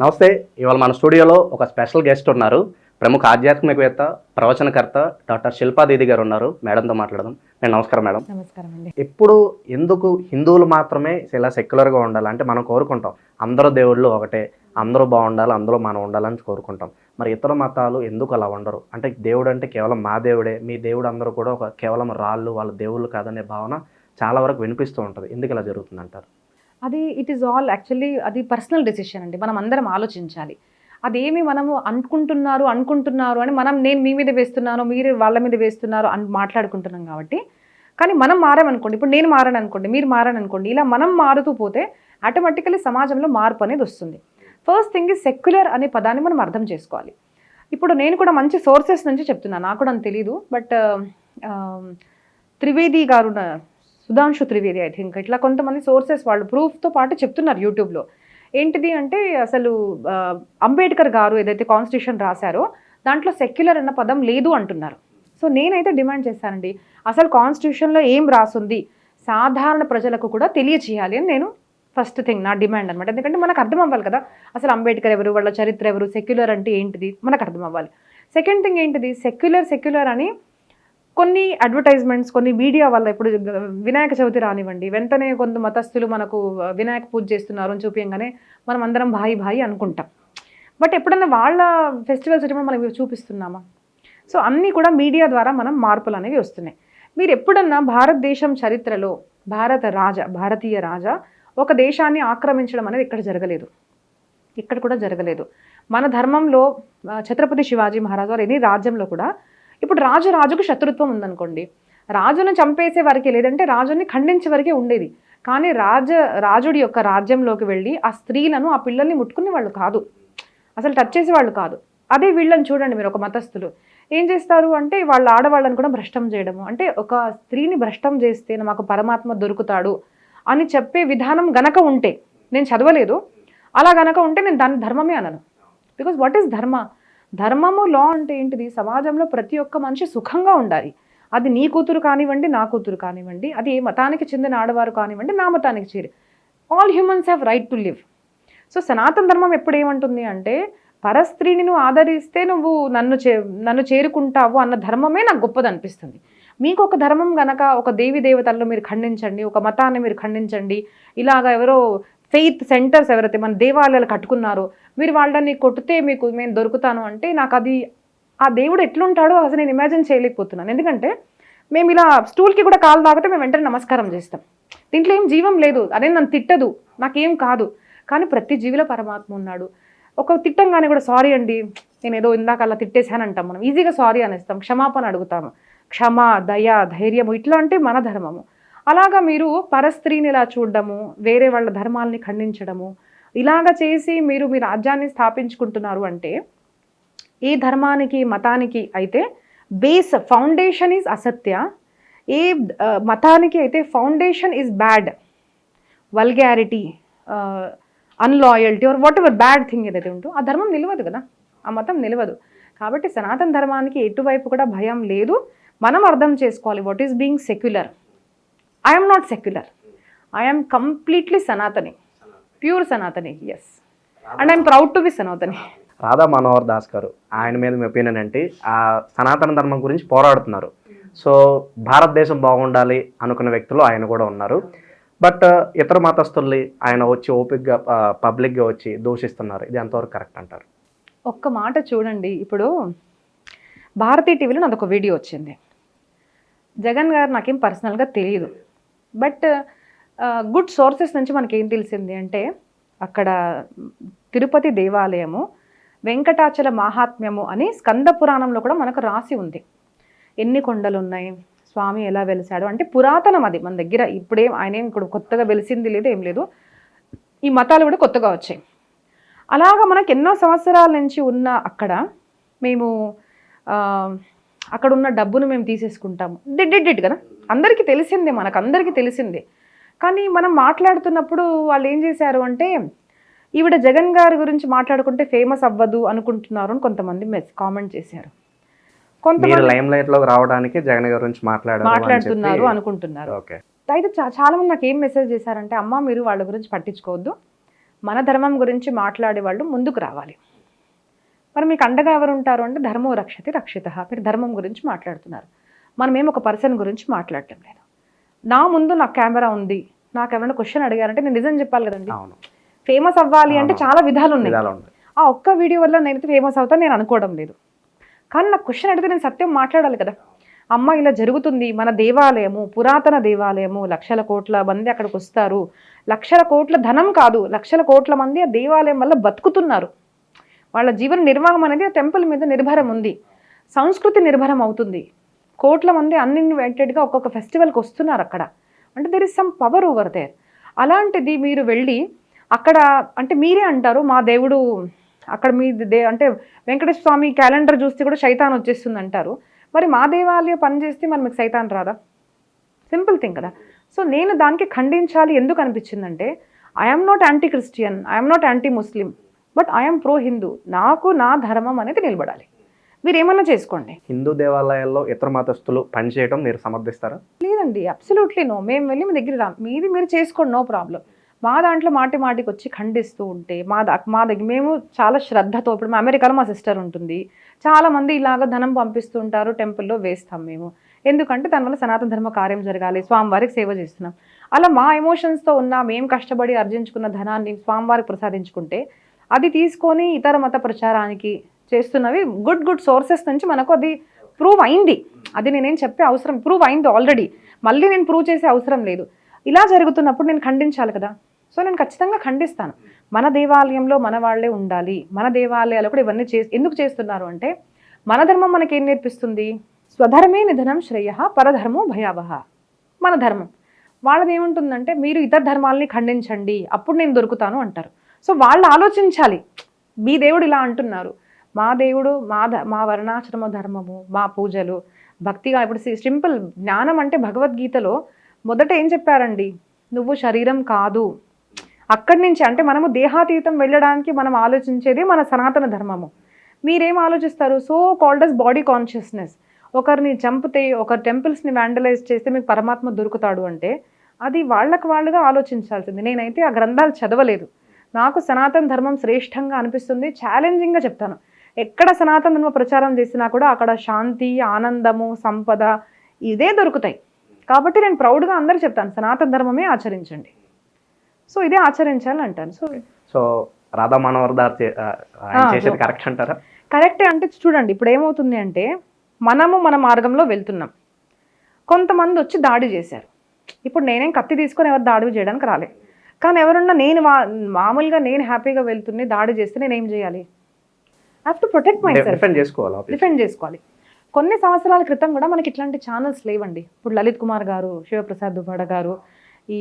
నమస్తే ఇవాళ మన స్టూడియోలో ఒక స్పెషల్ గెస్ట్ ఉన్నారు. ప్రముఖ ఆధ్యాత్మికవేత్త ప్రవచనకర్త డాక్టర్ శిల్పా దీది గారు ఉన్నారు. మేడంతో మాట్లాడదాం. నేను నమస్కారం మేడం. నమస్కారం అండి. ఎప్పుడు ఎందుకు హిందువులు మాత్రమే ఇలా సెక్యులర్గా ఉండాలి అంటే మనం కోరుకుంటాం. అందరూ దేవుళ్ళు ఒకటే. అందరూ బాగుండాలి అందరూ మనం ఉండాలని కోరుకుంటాం. మరి ఇతర మతాలు ఎందుకు అలా ఉండరు? అంటే దేవుడు అంటే కేవలం మా దేవుడే. మీ దేవుడు అందరూ కూడా ఒక కేవలం రాళ్ళు వాళ్ళ దేవుళ్ళు కాదనే భావన చాలా వరకు వినిపిస్తూ ఉంటుంది. ఎందుకు ఇలా జరుగుతుంది అంటారు అది ఇట్ ఈస్ ఆల్ యాక్చువల్లీ అది పర్సనల్ డెసిషన్ అండి. మనం అందరం ఆలోచించాలి. అదేమి మనము అనుకుంటున్నారు అనుకుంటున్నారు అని మనం నేను మీ మీద వేస్తున్నాను మీరు వాళ్ళ మీద వేస్తున్నారు అని మాట్లాడుకుంటున్నాం కాబట్టి కానీ మనం మారామనుకోండి ఇప్పుడు నేను మారాను అనుకోండి మీరు మారాను అనుకోండి ఇలా మనం మారుతూ పోతే ఆటోమేటికలీ సమాజంలో మార్పు అనేది వస్తుంది. ఫస్ట్ థింగ్ ఈజ్ సెక్యులర్ అనే పదాన్ని మనం అర్థం చేసుకోవాలి. ఇప్పుడు నేను కూడా మంచి సోర్సెస్ నుంచి చెప్తున్నాను నాకు కూడా అంత తెలీదు బట్ um, um, త్రివేది గారు ఉన్న- సుధాంశు త్రివేది ఐ థింక్ ఇట్లా కొంతమంది సోర్సెస్ వాళ్ళు ప్రూఫ్తో పాటు చెప్తున్నారు యూట్యూబ్లో. ఏంటిది అంటే అసలు అంబేద్కర్ గారు ఏదైతే కాన్స్టిట్యూషన్ రాశారో దాంట్లో సెక్యులర్ అన్న పదం లేదు అంటున్నారు. సో నేనైతే డిమాండ్ చేశానండి అసలు కాన్స్టిట్యూషన్లో ఏం రాసుంది? సాధారణ ప్రజలకు కూడా తెలియచేయాలి అని నేను ఫస్ట్ థింగ్ నా డిమాండ్ అనమాట ఎందుకంటే మనకు అర్థం అవ్వాలి కదా. అసలు అంబేద్కర్ ఎవరు? వాళ్ళ చరిత్ర ఎవరు? సెక్యులర్ అంటే ఏంటిది? మనకు అర్థం అవ్వాలి సెకండ్ థింగ్ ఏంటిది? సెక్యులర్ సెక్యులర్ అని కొన్ని అడ్వర్టైజ్మెంట్స్ కొన్ని మీడియా వల్ల ఇప్పుడు వినాయక చవితి రానివ్వండి వెంటనే కొంత మతస్థులు మనకు వినాయక పూజ చేస్తున్నారు అని చూపించగానే మనం అందరం భాయి భాయి అనుకుంటాం. బట్ ఎప్పుడన్నా వాళ్ళ ఫెస్టివల్స్ వచ్చినప్పుడు మనం చూపిస్తున్నామా? సో అన్నీ కూడా మీడియా ద్వారా మనం మార్పులు అనేవి వస్తున్నాయి. మీరు ఎప్పుడన్నా భారతదేశం చరిత్రలో భారత రాజా భారతీయ రాజా ఒక దేశాన్ని ఆక్రమించడం అనేది ఇక్కడ జరగలేదు. ఇక్కడ కూడా జరగలేదు. మన ధర్మంలో ఛత్రపతి శివాజీ మహారాజు వారు ఎన్ని రాజ్యంలో కూడా ఇప్పుడు రాజు రాజుకు శత్రుత్వం ఉందనుకోండి. రాజును చంపేసే వరకే లేదంటే రాజుని ఖండించే వరకే ఉండేది. కానీ రాజ రాజుడి యొక్క రాజ్యంలోకి వెళ్ళి ఆ స్త్రీలను ఆ పిల్లల్ని ముట్టుకునే వాళ్ళు కాదు. అసలు టచ్ చేసే వాళ్ళు కాదు. అదే వీళ్ళని చూడండి మీరు ఒక మతస్థులు. ఏం చేస్తారు అంటే వాళ్ళ ఆడవాళ్ళని కూడా భ్రష్టం చేయడము. అంటే ఒక స్త్రీని భ్రష్టం చేస్తే మాకు పరమాత్మ దొరుకుతాడు అని చెప్పే విధానం గనక ఉంటే నేను చదవలేదు. అలా గనక ఉంటే నేను దాని ధర్మమే అనను. బికాజ్ వాట్ ఈస్ ధర్మ? ధర్మము లా అంటే ఏంటిది? సమాజంలో ప్రతి ఒక్క మనిషి సుఖంగా ఉండాలి. అది నీ కూతురు కానివ్వండి నా కూతురు కానివ్వండి అది ఏ మతానికి చెందిన ఆడవారు కానివ్వండి నా మతానికి చేరి. All humans have right to live so Sanatana ధర్మం ఎప్పుడు ఏమంటుంది అంటే పరస్త్రీని నువ్వు ఆదరిస్తే నువ్వు నన్ను చే నన్ను చేరుకుంటావు అన్న ధర్మమే నాకు గొప్పది అనిపిస్తుంది మీకు ఒక ధర్మం గనక ఒక దేవి దేవతల్లో మీరు ఖండించండి ఒక మతాన్ని మీరు ఖండించండి ఇలాగ ఎవరో ఫెయిత్ సెంటర్స్ ఎవరైతే మన దేవాలయాలు కట్టుకున్నారో మీరు వాళ్ళని కొట్టితే మీకు నేను దొరుకుతాను అంటే నాకు అది ఆ దేవుడు ఎట్లుంటాడో అసలు నేను ఇమాజిన్ చేయలేకపోతున్నాను. ఎందుకంటే మేము ఇలా స్టూల్కి కూడా కాలు తాగితే మేము వెంటనే నమస్కారం చేస్తాం. దీంట్లో ఏం జీవం లేదు. అదే నన్ను తిట్టదు. నాకేం కాదు. కానీ ప్రతి జీవిలో పరమాత్మ ఉన్నాడు. ఒక తిట్టంగానే కూడా సారీ అండి. నేను ఏదో ఇందాక అలా తిట్టేశాను అంటాం మనం ఈజీగా సారీ అనేస్తాం. క్షమాపణ అడుగుతాము. క్షమ దయ ధైర్యము ఇట్లా అంటే మన ధర్మము. అలాగా మీరు పరస్త్రీని ఇలా చూడడము వేరే వాళ్ళ ధర్మాల్ని ఖండించడము ఇలాగ చేసి మీరు మీ రాజ్యాన్ని స్థాపించుకుంటున్నారు అంటే ఏ ధర్మానికి మతానికి అయితే బేస్ ఫౌండేషన్ ఈజ్ అసత్య ఏ మతానికి అయితే foundation is bad vulgarity unloyalty or whatever bad thing ఏదైతే ఉంటో ఆ ధర్మం నిలవదు కదా ఆ మతం నిలవదు. కాబట్టి సనాతన ధర్మానికి ఎటువైపు కూడా భయం లేదు. మనం అర్థం చేసుకోవాలి what is being secular I'm not secular I'm completely Sanatani pure Sanatani yes and I'm proud to be Sanatani Radha Manohar Das గారు ఆయన మీద మీ ఒపీనియన్ ఏంటి? ఆ సనాతన ధర్మం గురించి పోరాడుతున్నారు. సో భారతదేశం బాగుండాలి అనుకున్న వ్యక్తులు ఆయన కూడా ఉన్నారు. బట్ ఇతర మతస్థుల్ని ఆయన వచ్చి ఓపిక్గా పబ్లిక్గా వచ్చి దూషిస్తున్నారు. ఇది ఎంతవరకు కరెక్ట్ అంటారు? ఒక్క మాట చూడండి. ఇప్పుడు భారతీ టీవీలో నాదొక వీడియో వచ్చింది. జగన్ గారు నాకేం పర్సనల్గా తెలియదు బట్ గుడ్ సోర్సెస్ నుంచి మనకి ఏం తెలిసింది అంటే అక్కడ తిరుపతి దేవాలయము వెంకటాచల మహాత్మ్యము అని స్కంద పురాణంలో కూడా మనకు రాసి ఉంది. ఎన్ని కొండలు ఉన్నాయి స్వామి ఎలా వెలిసాడు అంటే పురాతనం అది. మన దగ్గర ఇప్పుడేం ఆయన ఇప్పుడు కొత్తగా వెలిసింది లేదు ఏం లేదు. ఈ మతాలు కూడా కొత్తగా వచ్చాయి. అలాగా మనకు ఎన్నో సంవత్సరాల నుంచి ఉన్న అక్కడ మేము అక్కడ ఉన్న డబ్బును మేము తీసేసుకుంటాము. డిడ్ కదా? అందరికీ తెలిసిందే మనకు అందరికీ తెలిసిందే. కానీ మనం మాట్లాడుతున్నప్పుడు వాళ్ళు ఏం చేశారు అంటే ఈవిడ జగన్ గారి గురించి మాట్లాడుకుంటే ఫేమస్ అవ్వదు అనుకుంటున్నారు అని కొంతమంది మెస్ కామెంట్ చేశారు. కొంతమంది రావడానికి జగన్ గారి గురించి మాట్లాడుతున్నారు అనుకుంటున్నారు. అయితే చా- చాలా మంది నాకు ఏం మెసేజ్ చేశారంటే అమ్మ మీరు వాళ్ళ గురించి పట్టించుకోవద్దు. మన ధర్మం గురించి మాట్లాడే వాళ్ళు ముందుకు రావాలి. మరి మీకు అండగా ఎవరు ఉంటారు అంటే ధర్మో రక్షతి రక్షిత మీరు ధర్మం గురించి మాట్లాడుతున్నారు. మనం ఏం ఒక పర్సన్ గురించి మాట్లాడటం లేదు. నా ముందు నాకు కెమెరా ఉంది. నాకు ఎవరైనా క్వశ్చన్ అడిగారంటే నేను నిజం చెప్పాలి కదండి. ఫేమస్ అవ్వాలి అంటే చాలా విధాలు ఉన్నాయి. ఆ ఒక్క వీడియో వల్ల నేనైతే ఫేమస్ అవుతాను నేను అనుకోవడం లేదు. కానీ నాకు క్వశ్చన్ అడిగితే నేను సత్యం మాట్లాడాలి కదా. అమ్మ ఇలా జరుగుతుంది. మన దేవాలయము పురాతన దేవాలయము లక్షల కోట్ల మంది అక్కడికి వస్తారు. లక్షల కోట్ల ధనం కాదు. లక్షల కోట్ల మంది ఆ దేవాలయం వల్ల బతుకుతున్నారు. వాళ్ళ జీవన నిర్వాహం అనేది ఆ టెంపుల్ మీద నిర్భరం ఉంది. సంస్కృతి నిర్భరం అవుతుంది. కోట్ల మంది అన్ఇన్వైటెడ్గా ఒక్కొక్క ఫెస్టివల్కి వస్తున్నారు అక్కడ. అంటే there is some power over there అలాంటిది మీరు వెళ్ళి అక్కడ అంటే మీరే అంటారు మా దేవుడు అక్కడ మీ దే అంటే వెంకటేశ్వర స్వామి క్యాలెండర్ చూస్తే కూడా శైతాన్ వచ్చేస్తుంది అంటారు. మరి మా దేవాలయం పని చేస్తే మరి మీకు సైతాన్ రాదా? సింపుల్ థింగ్ కదా. సో నేను దానికి ఖండించాలి ఎందుకు అనిపించిందంటే I'm not anti Christian I'm not anti Muslim but I'm pro Hindu నాకు నా ధర్మం అనేది నిలబడాలి. మీరు ఏమన్నా చేసుకోండి. హిందూ దేవాలయాల్లో ఇతర మతస్థులు పనిచేయడం మీరు సమర్థిస్తారా? లేదండి అబ్సల్యూట్లీ నో మేము వెళ్ళి మీ దగ్గర రా మీది మీరు చేసుకోండి నో ప్రాబ్లం మా దాంట్లో మాటి మాటికి వచ్చి ఖండిస్తూ ఉంటే మా దా మా దగ్గర మేము చాలా శ్రద్ధతో ఇప్పుడు మా అమెరికాలో మా సిస్టర్ ఉంటుంది. చాలా మంది ఇలాగ ధనం పంపిస్తూ ఉంటారు టెంపుల్లో వేస్తాం మేము. ఎందుకంటే దానివల్ల సనాతన ధర్మ కార్యం జరగాలి స్వామివారికి సేవ చేస్తున్నాం. అలా మా ఎమోషన్స్తో ఉన్న మేము కష్టపడి ఆర్జించుకున్న ధనాన్ని స్వామివారికి ప్రసాదించుకుంటే అది తీసుకొని ఇతర మత ప్రచారానికి చేస్తున్నవి గుడ్ గుడ్ సోర్సెస్ నుంచి మనకు అది ప్రూవ్ అయింది. అది నేనేం చెప్పే అవసరం ప్రూవ్ అయింది ఆల్రెడీ. మళ్ళీ నేను ప్రూవ్ చేసే అవసరం లేదు. ఇలా జరుగుతున్నప్పుడు నేను ఖండించాలి కదా. సో నేను ఖచ్చితంగా ఖండిస్తాను. మన దేవాలయంలో మన వాళ్ళే ఉండాలి. మన దేవాలయాలు కూడా ఇవన్నీ చే ఎందుకు చేస్తున్నారు అంటే మన ధర్మం మనకేం నేర్పిస్తుంది? స్వధర్మే నిధనం శ్రేయ పరధర్మో భయావహ. మన ధర్మం. వాళ్ళది ఏముంటుందంటే మీరు ఇతర ధర్మాలని ఖండించండి అప్పుడు నేను దొరుకుతాను అంటారు. సో వాళ్ళు ఆలోచించాలి. మీ దేవుడు ఇలా అంటున్నారు. మా దేవుడు మా ధ మా వర్ణాశ్రమ ధర్మము మా పూజలు భక్తిగా ఇప్పుడు సింపుల్ జ్ఞానం అంటే భగవద్గీతలో మొదట ఏం చెప్పారండి? నువ్వు శరీరం కాదు. అక్కడి నుంచి అంటే మనము దేహాతీతం వెళ్ళడానికి మనం ఆలోచించేది మన సనాతన ధర్మము. మీరేం ఆలోచిస్తారు? So called as body consciousness ఒకరిని చంపితే ఒకరి టెంపుల్స్ని వ్యాండలైజ్ చేస్తే మీకు పరమాత్మ దొరుకుతాడు అంటే అది వాళ్ళకు వాళ్ళుగా ఆలోచించాల్సింది. నేనైతే ఆ గ్రంథాలు చదవలేదు. నాకు సనాతన ధర్మం శ్రేష్టంగా అనిపిస్తుంది. ఛాలెంజింగ్గా చెప్తాను. ఎక్కడ సనాతన ధర్మ ప్రచారం చేసినా కూడా అక్కడ శాంతి ఆనందము సంపద ఇదే దొరుకుతాయి. కాబట్టి నేను ప్రౌడ్గా అందరూ చెప్తాను సనాతన ధర్మమే ఆచరించండి. సో ఇదే ఆచరించాలని అంటాను సో సో రాధా మనోహర్ దార్ చే- ఆ, ఆయన ఆ, చేసేది సో- కరెక్ట్ అంటారా? కరెక్టే అంటే చూడండి ఇప్పుడు ఏమవుతుంది అంటే మనము మన మార్గంలో వెళ్తున్నాం. కొంతమంది వచ్చి దాడి చేశారు. ఇప్పుడు నేనేం కత్తి తీసుకొని ఎవరు దాడి చేయడానికి రాలే. కానీ ఎవరున్నా నేను మామూలుగా నేను హ్యాపీగా వెళ్తుంది దాడి చేస్తే నేను చేయాలి? Have to protect myself defend చేసుకోవాలి. డిఫెండ్ చేసుకోవాలి. కొన్ని సంవత్సరాల క్రితం కూడా మనకి ఇట్లాంటి ఛానల్స్ లేవండి. ఇప్పుడు లలిత్ కుమార్ గారు శివప్రసాద్ దుబాడ గారు ఈ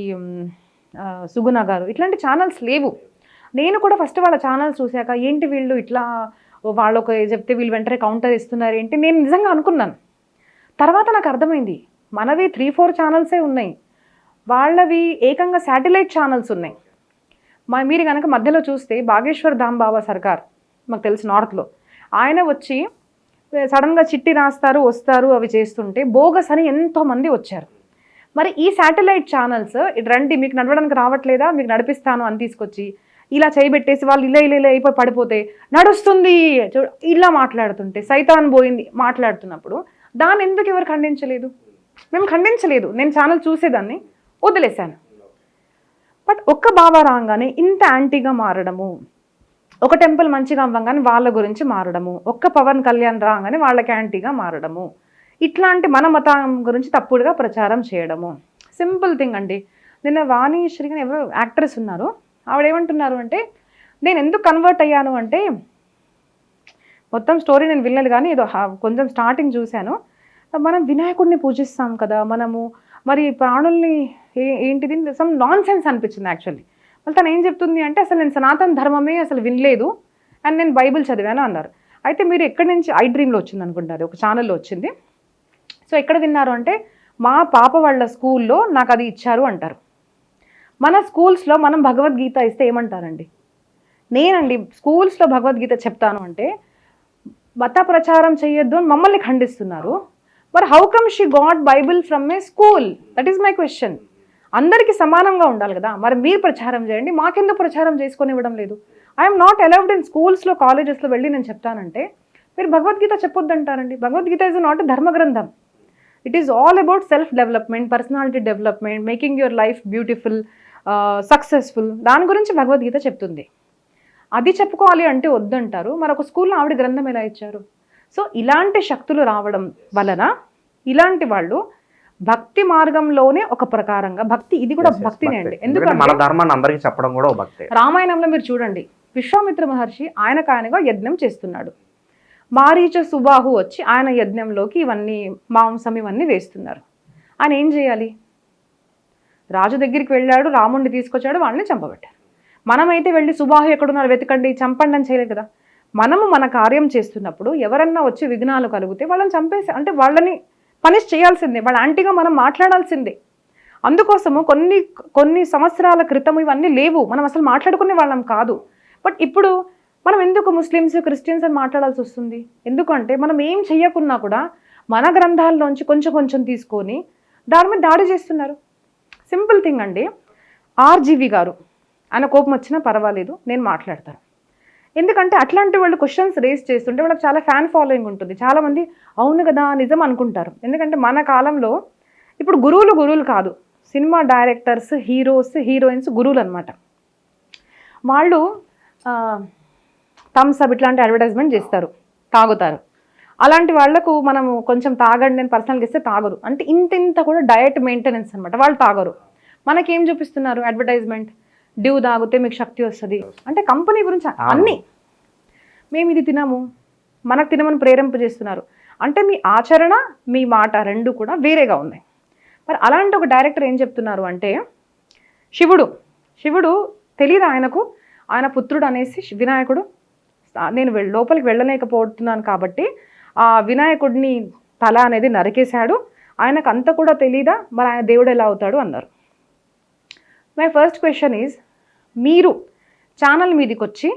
సుగుణ గారు ఇట్లాంటి ఛానల్స్ లేవు. నేను కూడా ఫస్ట్ వాళ్ళ ఛానల్స్ చూశాక ఏంటి వీళ్ళు ఇట్లా వాళ్ళు ఒక చెప్తే వీళ్ళు వెంటనే కౌంటర్ ఇస్తున్నారు ఏంటి నేను నిజంగా అనుకున్నాను. తర్వాత నాకు అర్థమైంది. మనవి త్రీ ఫోర్ ఛానల్సే ఉన్నాయి. వాళ్ళవి ఏకంగా శాటిలైట్ ఛానల్స్ ఉన్నాయి. మా మీరు కనుక మధ్యలో చూస్తే బాగేశ్వర్ ధామ్ బాబా సర్కార్ మాకు తెలుసు నార్త్లో. ఆయన వచ్చి సడన్గా చిట్టి రాస్తారు వస్తారు అవి చేస్తుంటే బోగస్ అని ఎంతోమంది వచ్చారు. మరి ఈ శాటిలైట్ ఛానల్స్ ఇటు రండి మీకు నడవడానికి రావట్లేదా? మీకు నడిపిస్తాను అని తీసుకొచ్చి ఇలా చేయబెట్టేసి వాళ్ళు ఇలా ఇలా ఇలా అయిపోయి పడిపోతే నడుస్తుంది! ఇలా మాట్లాడుతుంటే సైతాన్ పోయింది మాట్లాడుతున్నప్పుడు దాన్ని ఎందుకు ఎవరు ఖండించలేదు? మేము ఖండించలేదు. నేను ఛానల్ చూసేదాన్ని వదిలేశాను. బట్ ఒక్క బాబా రాగానే ఇంత యాంటీగా మారడము ఒక టెంపుల్ మంచిగా అవ్వగానే వాళ్ళ గురించి మారడము. ఒక్క పవన్ కళ్యాణ్ రాగానే వాళ్ళకి యాంటీగా మారడము. ఇట్లాంటి మన మతం గురించి తప్పుడుగా ప్రచారం చేయడము. సింపుల్ థింగ్ అండి. నిన్న వాణిశ్రీ అని ఎవరో యాక్ట్రెస్ ఉన్నారు. ఆవిడ ఏమంటున్నారు అంటే నేను ఎందుకు కన్వర్ట్ అయ్యాను అంటే మొత్తం స్టోరీ నేను వినలేదు కానీ ఏదో కొంచెం స్టార్టింగ్ చూశాను. మనం వినాయకుడిని పూజిస్తాం కదా మనము. మరి ప్రాణుల్ని ఏ- ఏంటిది? సమ్ నాన్ సెన్స్ అనిపించింది యాక్చువల్లీ. మళ్ళీ తను ఏం చెప్తుంది అంటే అసలు నేను సనాతన ధర్మమే అసలు వినలేదు అండ్ నేను బైబిల్ చదివాను అన్నారు. అయితే మీరు ఎక్కడి నుంచి ఐ డ్రీమ్లో వచ్చింది అనుకుంటారు ఒక ఛానల్లో వచ్చింది. సో ఎక్కడ విన్నారు అంటే మా పాప వాళ్ళ స్కూల్లో నాకు అది ఇచ్చారు అంటారు. మన స్కూల్స్లో మనం భగవద్గీత ఇస్తే ఏమంటారండి? నేనండి స్కూల్స్లో భగవద్గీత చెప్తాను అంటే మత ప్రచారం చేయొద్దు అని మమ్మల్ని ఖండిస్తున్నారు. మరి how come she God Bible from a school that is my question అందరికీ సమానంగా ఉండాలి కదా. మరి మీరు ప్రచారం చేయండి. మాకెందుకు ప్రచారం చేసుకొని ఇవ్వడం లేదు ఐఎమ్ నాట్ అలౌడ్ ఇన్ స్కూల్స్లో కాలేజెస్లో వెళ్ళి నేను చెప్తానంటే మీరు భగవద్గీత చెప్పొద్దంటారండి. భగవద్గీత ఇస్ నాట్ ధర్మ గ్రంథం it is all about self development personality development making your life beautiful successful దాని గురించి భగవద్గీత చెప్తుంది. అది చెప్పుకోవాలి అంటే వద్దంటారు. మరొక స్కూల్లో ఆవిడ గ్రంథం ఎలా ఇచ్చారు? సో ఇలాంటి శక్తులు రావడం వలన ఇలాంటి వాళ్ళు భక్తి మార్గంలోనే ఒక ప్రకారంగా భక్తి ఇది కూడా భక్తినే భక్తే. అండి. ఎందుకంటే మన ధర్మాన్ని అందరికీ చెప్పడం కూడా భక్తే. రామాయణంలో మీరు చూడండి విశ్వామిత్ర మహర్షి ఆయనకు ఆయనగా యజ్ఞం చేస్తున్నాడు. మారీచ సుబాహు వచ్చి ఆయన యజ్ఞంలోకి ఇవన్నీ మాంసం ఇవన్నీ వేస్తున్నారు. ఆయన ఏం చేయాలి? రాజు దగ్గరికి వెళ్ళాడు రాముడిని తీసుకొచ్చాడు వాళ్ళని చంపబెట్టారు. మనమైతే వెళ్ళి సుబాహు ఎక్కడున్నారు వెతకండి చంపండి అని చేయలేదు కదా. మనము మన కార్యం చేస్తున్నప్పుడు ఎవరన్నా వచ్చి విఘ్నాలు కలిగితే వాళ్ళని చంపేసి అంటే వాళ్ళని పనిష్ చేయాల్సిందే వాళ్ళ ఆంటీగా మనం మాట్లాడాల్సిందే. అందుకోసము కొన్ని కొన్ని సంవత్సరాల క్రితం ఇవన్నీ లేవు. మనం అసలు మాట్లాడుకునే వాళ్ళం కాదు. బట్ ఇప్పుడు మనం ఎందుకు ముస్లిమ్స్ క్రిస్టియన్స్ అని మాట్లాడాల్సి వస్తుంది? ఎందుకంటే మనం ఏం చెయ్యకున్నా కూడా మన గ్రంథాల్లోంచి కొంచెం కొంచెం తీసుకొని దాని మీద దాడి చేస్తున్నారు. సింపుల్ థింగ్ అండి ఆర్జీవి గారు. ఆయన కోపం వచ్చినా పర్వాలేదు నేను మాట్లాడతాను. ఎందుకంటే అట్లాంటి వాళ్ళు క్వశ్చన్స్ రేస్ చేస్తుంటే వాళ్ళకి చాలా ఫ్యాన్ ఫాలోయింగ్ ఉంటుంది. చాలామంది అవును కదా నిజం అనుకుంటారు. ఎందుకంటే మన కాలంలో ఇప్పుడు గురువులు గురువులు కాదు. సినిమా డైరెక్టర్స్ హీరోస్ హీరోయిన్స్ గురువులు అనమాట వాళ్ళు థమ్స్ అప్ ఇట్లాంటి అడ్వర్టైజ్మెంట్ చేస్తారు. తాగుతారు. అలాంటి వాళ్ళకు మనము కొంచెం తాగండి అని పర్సనల్గా ఇస్తే తాగరు. అంటే ఇంత ఇంత కూడా డయట్ మెయింటెనెన్స్ అనమాట వాళ్ళు తాగరు. మనకేం చూపిస్తున్నారు అడ్వర్టైజ్మెంట్ డ్యూ తాగితే మీకు శక్తి వస్తుంది. అంటే కంపెనీ గురించి అన్నీ. మేము ఇది తినము. మనకు తినమని ప్రేరేంపజేస్తున్నారు అంటే మీ ఆచరణ మీ మాట రెండు కూడా వేరేగా ఉన్నాయి. మరి అలాంటి ఒక డైరెక్టర్ ఏం చెప్తున్నారు అంటే శివుడు శివుడు తెలియదు ఆయనకు. ఆయన పుత్రుడు అనేసి వినాయకుడు. నేను లోపలికి వెళ్ళలేకపోతున్నాను కాబట్టి ఆ వినాయకుడిని తల అనేది నరికేశాడు. ఆయనకు అంత కూడా తెలీదా? మరి ఆయన దేవుడు ఎలా అవుతాడు? అన్నారు. మై ఫస్ట్ క్వశ్చన్ ఈజ్ మీరు ఛానల్ మీదకి వచ్చి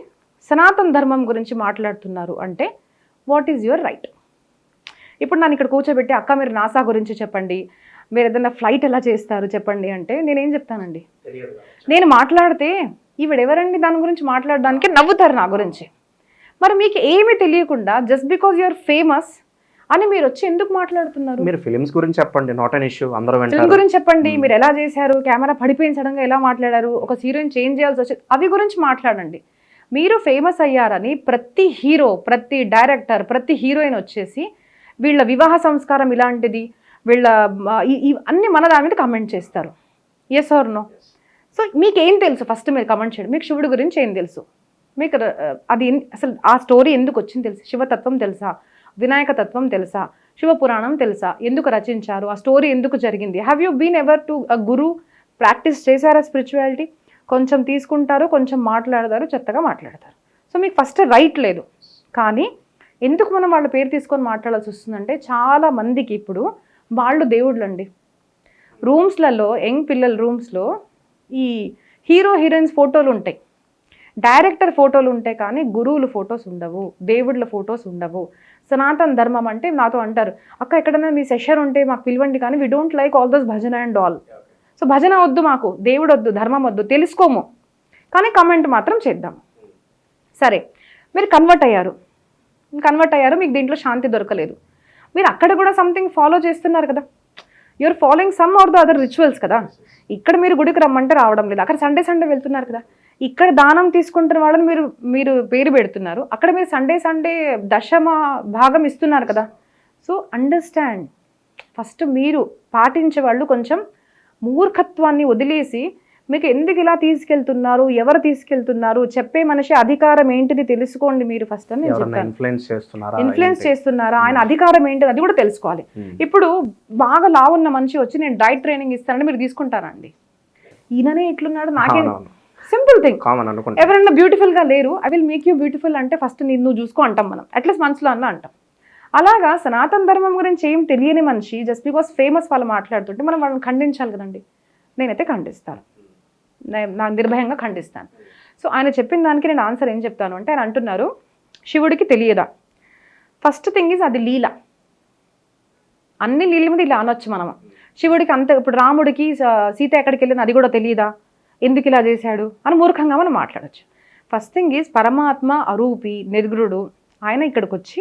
సనాతన ధర్మం గురించి మాట్లాడుతున్నారు అంటే వాట్ ఈజ్ యువర్ రైట్ ఇప్పుడు నన్ను ఇక్కడ కూర్చోబెట్టి అక్క మీరు నాసా గురించి చెప్పండి. మీరు ఏదైనా ఫ్లైట్ ఎలా చేస్తారు చెప్పండి అంటే నేనేం చెప్తానండి? నేను మాట్లాడితే ఈవిడెవరండి దాని గురించి మాట్లాడడానికి నవ్వుతారు నా గురించి. మరి మీకు ఏమీ తెలియకుండా జస్ట్ బికాజ్ యూఆర్ ఫేమస్ అని మీరు వచ్చి ఎందుకు మాట్లాడుతున్నారు? మీరు ఫిలిమ్స్ గురించి చెప్పండి నాట్ అన్ ఇష్యూ అందరూ ఫిల్మ్ గురించి చెప్పండి మీరు ఎలా చేశారు కెమెరా పడిపోయిన సడన్గా ఎలా మాట్లాడారు ఒక హీరోయిన్ చేంజ్ చేయాల్సి వచ్చి అవి గురించి మాట్లాడండి. మీరు ఫేమస్ అయ్యారని ప్రతి హీరో ప్రతి డైరెక్టర్ ప్రతి హీరోయిన్ వచ్చేసి వీళ్ళ వివాహ సంస్కారం ఇలాంటిది వీళ్ళ అన్ని మన దాని మీద కమెంట్ చేస్తారు. ఎస్ ఆర్ నో సో మీకు తెలుసు? ఫస్ట్ మీరు కమెంట్ చేయండి. మీకు శివుడి గురించి ఏం తెలుసు? మీకు అది అసలు ఆ స్టోరీ ఎందుకు వచ్చింది తెలుసు? శివతత్వం తెలుసా? వినాయక తత్వం తెలుసా? శివపురాణం తెలుసా? ఎందుకు రచించారు? ఆ స్టోరీ ఎందుకు జరిగింది? Have you been ever to guru practice చేశారా స్పిరిచువాలిటీ కొంచెం తీసుకుంటారు కొంచెం మాట్లాడతారు చెత్తగా మాట్లాడతారు. సో మీకు ఫస్ట్ రైట్ లేదు. కానీ ఎందుకు మనం వాళ్ళ పేరు తీసుకొని మాట్లాడాల్సి వస్తుందంటే చాలా మందికి ఇప్పుడు వాళ్ళు దేవుళ్ళండి. రూమ్స్లలో యంగ్ పిల్లల రూమ్స్లో ఈ హీరో హీరోయిన్స్ ఫోటోలు ఉంటాయి. డైరెక్టర్ ఫోటోలు ఉంటాయి కానీ గురువుల ఫోటోస్ ఉండవు. దేవుళ్ళ ఫోటోస్ ఉండవు. సనాతన ధర్మం అంటే నాతో అంటారు. అక్క ఎక్కడైనా మీ సెషన్ ఉంటే మాకు పిలవండి కానీ we don't like all those bhajana and all so bhajana వద్దు మాకు దేవుడు వద్దు ధర్మం వద్దు తెలుసుకోము. కానీ కమెంట్ మాత్రం చేద్దాం. సరే మీరు కన్వర్ట్ అయ్యారు. కన్వర్ట్ అయ్యారు మీకు దీంట్లో శాంతి దొరకలేదు. మీరు అక్కడ కూడా సంథింగ్ ఫాలో చేస్తున్నారు కదా. You are following some or the other rituals కదా. ఇక్కడ మీరు గుడికి రమ్మంటే రావడం లేదు. అక్కడ సండే సండే వెళ్తున్నారు కదా. ఇక్కడ దానం తీసుకుంటున్న వాళ్ళని మీరు మీరు పేరు పెడుతున్నారు. అక్కడ మీరు సండే సండే దశమ భాగం ఇస్తున్నారు కదా. సో అండర్స్టాండ్ ఫస్ట్ మీరు పాటించే వాళ్ళు కొంచెం మూర్ఖత్వాన్ని వదిలేసి మీకు ఎందుకు ఇలా తీసుకెళ్తున్నారు ఎవరు తీసుకెళ్తున్నారు చెప్పే మనిషి అధికారం ఏంటిది తెలుసుకోండి మీరు ఫస్ట్ అని ఇన్ఫ్లుయెన్స్ చేస్తున్నారా ఇన్ఫ్లుయెన్స్ చేస్తున్నారా ఆయన అధికారం ఏంటిది అది కూడా తెలుసుకోవాలి. Hmm. ఇప్పుడు బాగా లావు ఉన్న మనిషి వచ్చి నేను డైట్ ట్రైనింగ్ ఇస్తానని మీరు తీసుకుంటారండి ఈయననే ఇట్లున్నాడు నాకే. సింపుల్ థింగ్ కామన్ అనుకుంటా. ఎవరైనా బ్యూటిఫుల్గా లేరు I will make you beautiful అంటే ఫస్ట్ నేను నువ్వు చూసుకో అంటాం మనం. అట్లీస్ట్ మనసులో అన్న అంటాం. అలాగా సనాతన ధర్మం గురించి ఏం తెలియని మనిషి జస్ట్ బికాస్ ఫేమస్ వాళ్ళు మాట్లాడుతుంటే మనం వాళ్ళని ఖండించాలి కదండి. నేనైతే ఖండిస్తాను. నే- నిర్భయంగా ఖండిస్తాను. సో ఆయన చెప్పిన దానికి నేను ఆన్సర్ ఏం చెప్తాను అంటే ఆయన అంటున్నారు శివుడికి తెలియదా? ఫస్ట్ థింగ్ ఈజ్ అది లీల. అన్ని నీళ్ళ మీద ఇలా అనొచ్చు మనం శివుడికి అంత ఇప్పుడు రాముడికి సీత ఎక్కడికి వెళ్ళింది అది కూడా తెలియదా? ఎందుకు ఇలా చేశాడు అని మూర్ఖంగా మనం మాట్లాడచ్చు. ఫస్ట్ థింగ్ ఈజ్ పరమాత్మ అరూపి నిర్గురుడు ఆయన ఇక్కడికి వచ్చి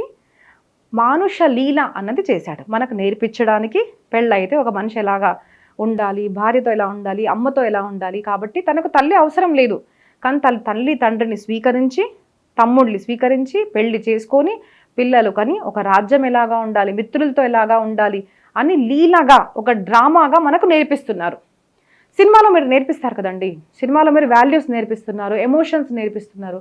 మానుష లీల అన్నది చేశాడు. మనకు నేర్పించడానికి పెళ్ళైతే ఒక మనిషి ఎలాగా ఉండాలి భార్యతో ఎలా ఉండాలి అమ్మతో ఎలా ఉండాలి కాబట్టి తనకు తల్లి అవసరం లేదు. కానీ తల్లి తల్లి తండ్రిని స్వీకరించి తమ్ముడిని స్వీకరించి పెళ్ళి చేసుకొని పిల్లలు కని ఒక రాజ్యం ఎలాగా ఉండాలి మిత్రులతో ఎలాగా ఉండాలి అని లీలగా ఒక డ్రామాగా మనకు నేర్పిస్తున్నారు. సినిమాలో మీరు నేర్పిస్తారు కదండి. సినిమాలో మీరు వాల్యూస్ నేర్పిస్తున్నారు ఎమోషన్స్ నేర్పిస్తున్నారు.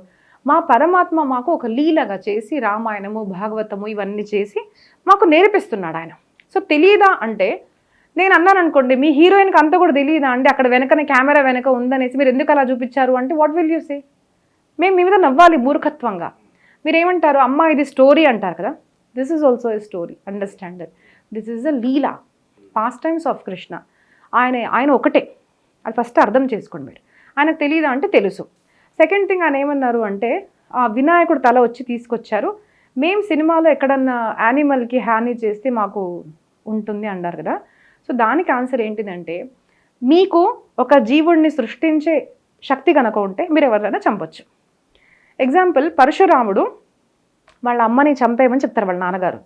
మా పరమాత్మ మాకు ఒక లీలగా చేసి రామాయణము భాగవతము ఇవన్నీ చేసి మాకు నేర్పిస్తున్నాడు ఆయన. సో తెలియదా అంటే నేను అన్నాను అనుకోండి మీ హీరోయిన్కి అంతా కూడా తెలియదా అండి అక్కడ వెనకనే కెమెరా వెనక ఉందనేసి మీరు ఎందుకు అలా చూపించారు అంటే వాట్ విల్ యూ సే మేము మీ మీద నవ్వాలి మూర్ఖత్వంగా. మీరేమంటారు? అమ్మ ఇది స్టోరీ అంటారు కదా. This is also a story understander this is a leela pastimes of Krishna ఆయన ఆయన ఒకటే. అది ఫస్ట్ అర్థం చేసుకోండి మీరు. ఆయనకు తెలియదా అంటే తెలుసు. సెకండ్ థింగ్ ఆయన ఏమన్నారు అంటే ఆ వినాయకుడు తల వచ్చి తీసుకొచ్చారు. మేము సినిమాలో ఎక్కడన్నా యానిమల్కి హాని చేస్తే మాకు ఉంటుంది అన్నారు కదా. సో దానికి ఆన్సర్ ఏంటిదంటే మీకు ఒక జీవుడిని సృష్టించే శక్తి కనుక ఉంటే మీరు ఎవరినైనా చంపొచ్చు. ఎగ్జాంపుల్ పరశురాముడు వాళ్ళ అమ్మని చంపేయమని చెప్తారు వాళ్ళ నాన్నగారు.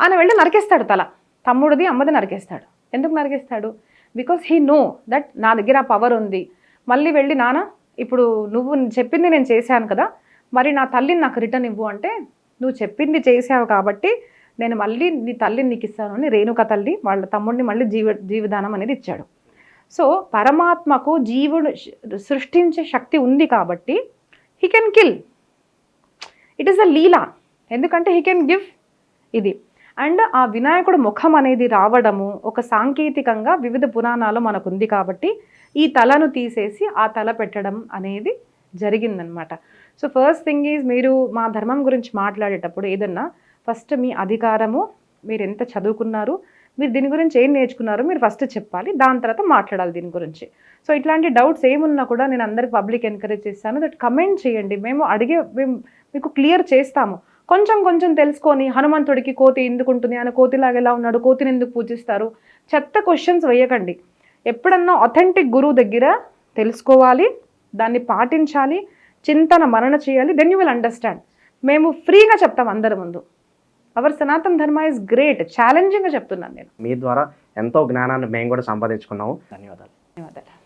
ఆయన వెళ్ళి నరికేస్తాడు తల. తమ్ముడిది అమ్మది నరికేస్తాడు. ఎందుకు నరికేస్తాడు? బికాస్ హీ నో దట్ నా దగ్గర ఆ పవర్ ఉంది. మళ్ళీ వెళ్ళి నాన్న ఇప్పుడు నువ్వు చెప్పింది నేను చేశాను కదా మరి నా తల్లిని నాకు రిటర్న్ ఇవ్వు అంటే నువ్వు చెప్పింది చేసావు కాబట్టి నేను మళ్ళీ నీ తల్లిని నీకు ఇస్తాను అని రేణుక తల్లి వాళ్ళ తమ్ముడిని మళ్ళీ జీవ జీవదానం అనేది ఇచ్చాడు. సో పరమాత్మకు జీవుడు సృష్టించే శక్తి ఉంది కాబట్టి he can kill it is a leela ఎందుకంటే హీ కెన్ గివ్ ఇది. అండ్ ఆ వినాయకుడు ముఖం అనేది రావడము ఒక సాంకేతికంగా వివిధ పురాణాలు మనకుంది కాబట్టి ఈ తలను తీసేసి ఆ తల పెట్టడం అనేది జరిగిందనమాట సో ఫస్ట్ థింగ్ ఈజ్ మీరు మా ధర్మం గురించి మాట్లాడేటప్పుడు ఏదన్నా ఫస్ట్ మీ అధికారము మీరు ఎంత చదువుకున్నారు మీరు దీని గురించి ఏం నేర్చుకున్నారో మీరు ఫస్ట్ చెప్పాలి దాని తర్వాత మాట్లాడాలి దీని గురించి. సో ఇట్లాంటి డౌట్స్ ఏమున్నా కూడా నేను అందరికి పబ్లిక్ ఎంకరేజ్ చేస్తాను దట్ కమెంట్ చేయండి. మేము అడిగే మేము మీకు క్లియర్ చేస్తాము. కొంచెం కొంచెం తెలుసుకొని హనుమంతుడికి కోతి ఎందుకు ఉంటుంది? ఆయన కోతిలాగా ఎలా ఉన్నాడు? కోతిని ఎందుకు పూజిస్తారు? చెత్త క్వశ్చన్స్ వేయకండి. ఎప్పుడన్నా అథెంటిక్ గురువు దగ్గర తెలుసుకోవాలి దాన్ని పాటించాలి చింతన మరణ చేయాలి దెన్ యూ విల్ అండర్స్టాండ్ మేము ఫ్రీగా చెప్తాం అందరి ముందు. అవర్ సనాతన్ ధర్మ ఇస్ గ్రేట్ ఛాలెంజింగ్గా చెప్తున్నాను నేను. మీ ద్వారా ఎంతో జ్ఞానాన్ని మేము కూడా సంపాదించుకున్నాము. ధన్యవాదాలు. ధన్యవాదాలు.